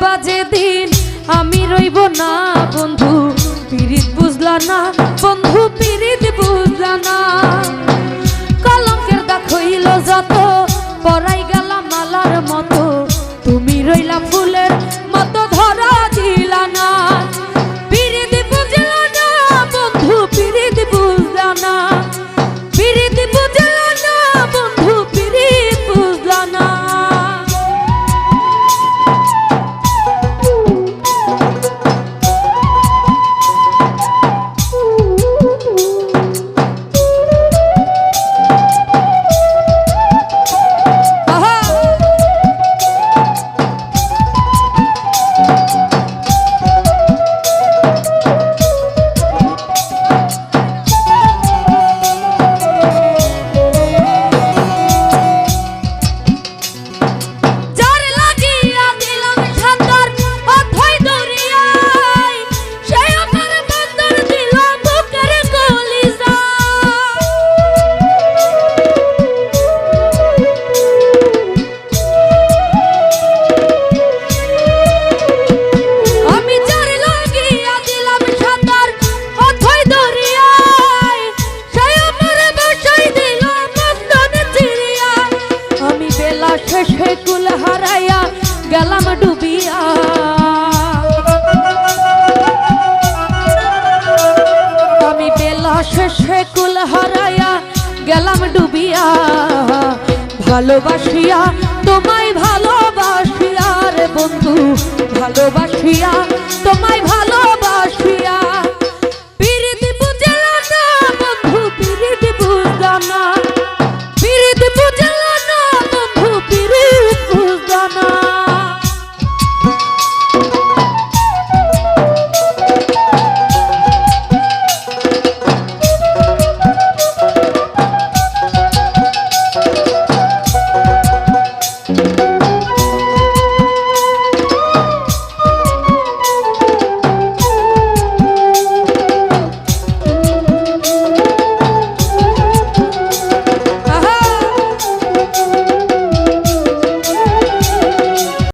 দেখবা যেদিন আমি রইব না বন্ধু পিরিত বুঝলা না, বন্ধু পিরিত বুঝলা না। কলঙ্কের হইল যত, পরাই গেলাম মালার মতো, তুমি রইলা গেলাম ডুবিয়া। আমি বেলা শেষে কুল হারাইয়া গেলাম ডুবিয়া। ভালোবাসিয়া